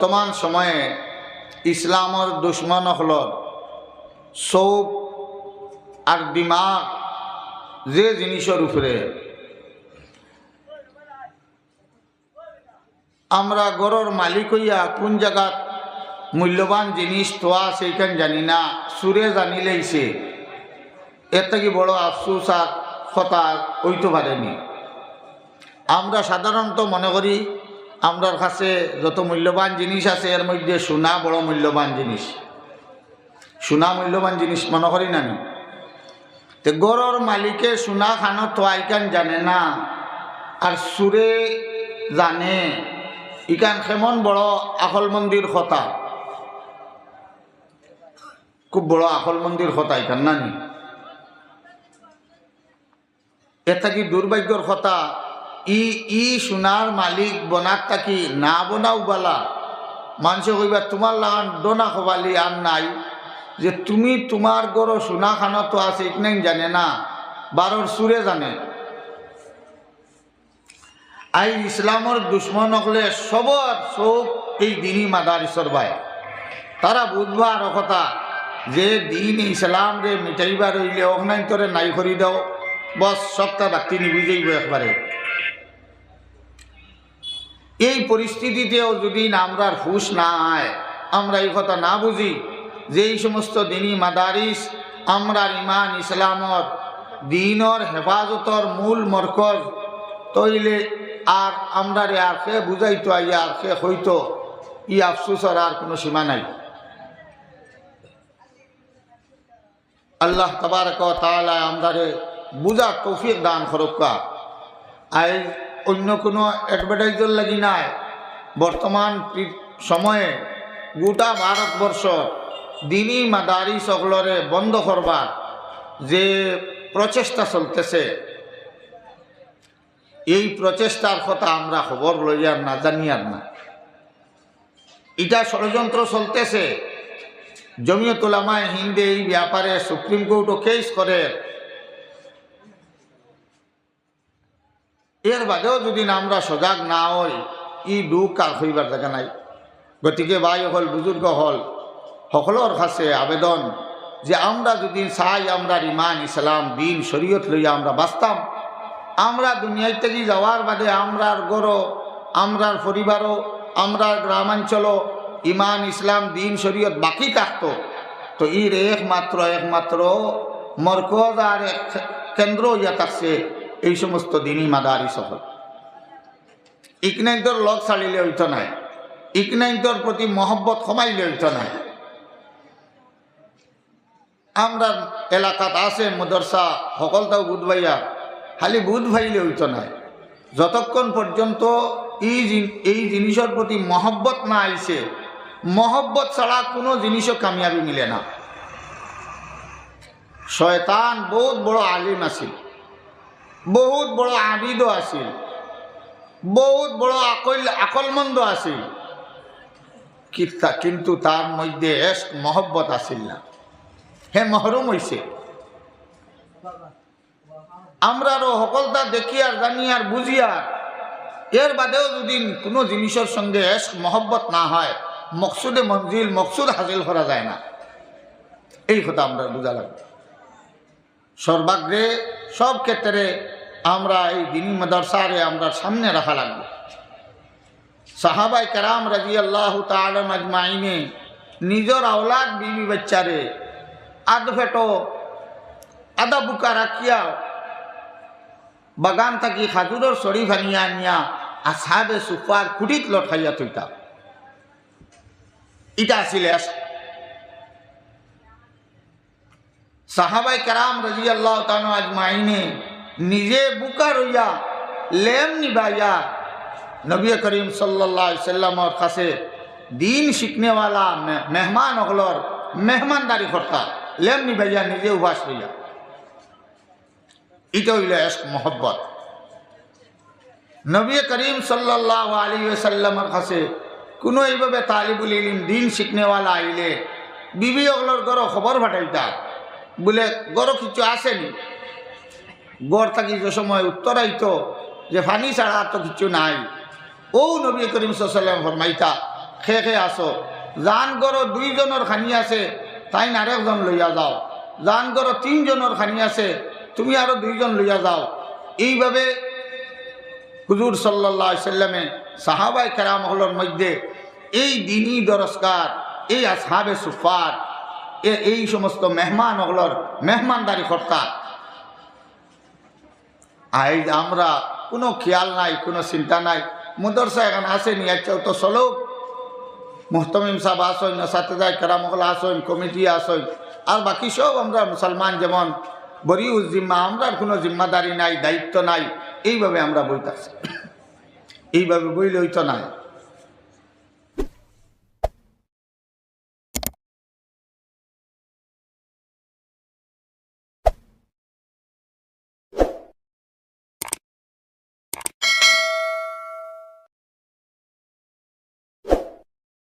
বর্তমান সময়ে ইসলামর দুশ্মন হলর চৌক আর দিমাগ, যে জিনিসের উপরে। আমরা গড়র মালিক হইয়া কোন জায়গাত মূল্যবান জিনিস তোয়া সেইখান জানি না, সুরে জানিলেইছে এর থেকে বড় আফসোস আর কথা হইতে পারেনি আমরা সাধারণত মনে করি আমরার কাছে যত মূল্যবান জিনিস আছে, এর মধ্যে সোনা বড় মূল্যবান জিনিস। সোনা মূল্যবান জিনিস মনে করি না নি তে গড়র মালিকে সোনা খানো তো আইকান জানে না, আর সুরে জানে। ইকান কেমন বড় আখল মন্দির কথা। খুব বড় আখল মন্দির কথা ইকান না নি? এটা কি দুর্ভাগ্যর কথা? ই ই সোনার মালিক বনাত থাকি, না বনাও বালা। মানুষে কইবা তোমার লাগান ডোনা খবালি আর নাই। যে তুমি তোমার গড় সোনা খানা তো আছে ইকনাই জানে না। বারোর সুরে জানে। আই ইসলামর দুশ্মন হলে সবর চোখ এই দিনই মাদারিসর বাই। তারা বুধবার কথা, যে দিন ইসলাম রে মিটাইবার হইলে অগ্নাই তোরে নাই করি দাও। বস সপ্তাহ বাক্তি নিবি যাইব একবারে এই পরিস্থিতিতেও যদি আমরার হুশ না আয় আমরা এই কথা না বুঝি যে এই সমস্ত দিনী মাদারিস, আমরার ইমান ইসলামর, দিনর হেফাজতর মূল মরকজ তৈলে আর আমরারে আর সে বুঝাইতো আইয়া আর সে হইতো, ই আফসুসর আর কোনো সীমা নাই। আল্লাহ তবারক তালা আমরারে বুঝার তৌফিক দান খরক্কা আই অন্য কোনো অ্যাডভার্টাইজার লাগি নাই। বর্তমান সময়ে গোটা ভারতবর্ষ দিনই মাদারি সকলরে বন্ধ করবার যে প্রচেষ্টা চলতেছে, এই প্রচেষ্টার কথা আমরা খবর লই আর না জানি আর না। এটা ষড়যন্ত্র চলতেছে। জমিয়তুলামায় হিন্দে এই ব্যাপারে সুপ্রিম কোর্টও কেস করে। এর বাদেও যদি আমরা সজাগ না হই, ই দুঃখ আর হইবার জায়গা নাই। গতিকে ভাই হল বুজুর্গ হল সকলের কাছে আবেদন যে আমরা যদি চাই আমরা ইমান ইসলাম দিন, শরীয়ত লইয়া আমরা বাঁচতাম, আমরা দুনিয়ায় থেকে যাওয়ার বাদে আমরার গড়, আমরার পরিবারও, আমরার গ্রামাঞ্চলও, ইমান ইসলাম দিন, শরীয়ত বাকি থাকতো। তো ইর একমাত্র একমাত্র মরকজ আর কেন্দ্র ইয়া থাকছে। এই সমস্ত দিনই মাদারি সহ ইকনাইন্তর লগ ছাড়িলে হইতো নাই। ইকনাইন্তর প্রতি মহব্বত কমাইলে হইতো নাই। আমরা এলাকাত আছে, মদরসা সকলটাও বুধ ভাইয়া, খালি বুধ ভাইলে হইতো নাই। যতক্ষণ পর্যন্ত এই এই জিনিসের প্রতি মহব্বত না আইছে, মহব্বত ছাড়া কোনো জিনিসও কামিয়াবি মিলে না। শয়তান বহুত বড় আলিম আছিল। বহুত বড় আবিদও আছিল। বহুত বড় আকল আকলমন্দ আছিল। কিন্তু তার মধ্যে এস মহব্বত আছিল না। হে মহরুম হইছে আমরা আরও সকলটা দেখি আর জানি আর বুঝি আর এর বাদেও যদি কোনো জিনিসের সঙ্গে এস মহব্বত না হয় মকসুদে মঞ্জিল মকসুদ হাসিল করা যায় না। এই কথা আমরা বোঝা লাগবে। সর্বাগ্রে সব ক্ষেত্রে আমরা এই দিনী মাদ্রাসারে আমরা সামনে রাখা লাগবে। সাহাবাই কারাম রাজি আল্লাহ তালম আজমাইনে নিজের আওলাদ বিবি বাচ্চারে আধ ফেটো আদা বুকা রাখিয়া বাগান থাকি খাজুরের সরি ভাঙিয়া আনিয়া আসাবে সুপার কুটিত লঠাইয়া থইতা। ইটা আছিল আশা সাহাবাই কারাম রাজি আল্লাহ আজ মাইনে নিজে বুকা রইয়া লেম নিবাইয়া নবী করিম সাল্লাহ সাল্লামর কাছে দিন শিখনেওয়ালা মেহমান হলর মেহমানদারি কর্তা, লেম নিবাইয়া নিজে উভাস রইয়া এটা হইল এস্ক মোহব্বত। নবী করিম সাল্লাহ আলী সাল্লামর কাছে কোনো এইভাবে তালিবুল ইলিম দিন শিখনেওয়ালা আইলে বিবি অগলর গড় খবর ফাটাইতা বলে গড় কিছু আসেনি। গড় থাকি যে সময় উত্তরাইতো যে ফানি ছাড়া তো কিছু নাই। ও নবী করিম সাল্লাম ফরমাইতা, খে খে, আসো। জান গড় দুইজনের খানি আছে, তাই আরেকজন লইয়া যাও। জান গড় তিনজনের খানি আছে, তুমি আরও দুইজন লইয়া যাও। এইভাবে হুজুর সাল্লাহ সাল্লামে সাহাবাই কেরামহলের মধ্যে এই দিনই দরস্কার, এই আসহাবে সুফার এই সমস্ত মেহমান হলর মেহমানদারি কর্তা আই, আমরা কোনো খেয়াল নাই, কোনো চিন্তা নাই। মুদরসা এখন আসেনি আচ্ছা তো চলো মোহতমিম সাহেব আসইন সাতেদায় কেরামহল আসইন কমিটি আসইন আর বাকি সব আমরা মুসলমান যেমন বরিউজ জিম্মা, আমরা কোনো জিম্মাদারি নাই, দায়িত্ব নাই। এইভাবে আমরা বইতাছি। এইভাবে বইলে হইতো নাই।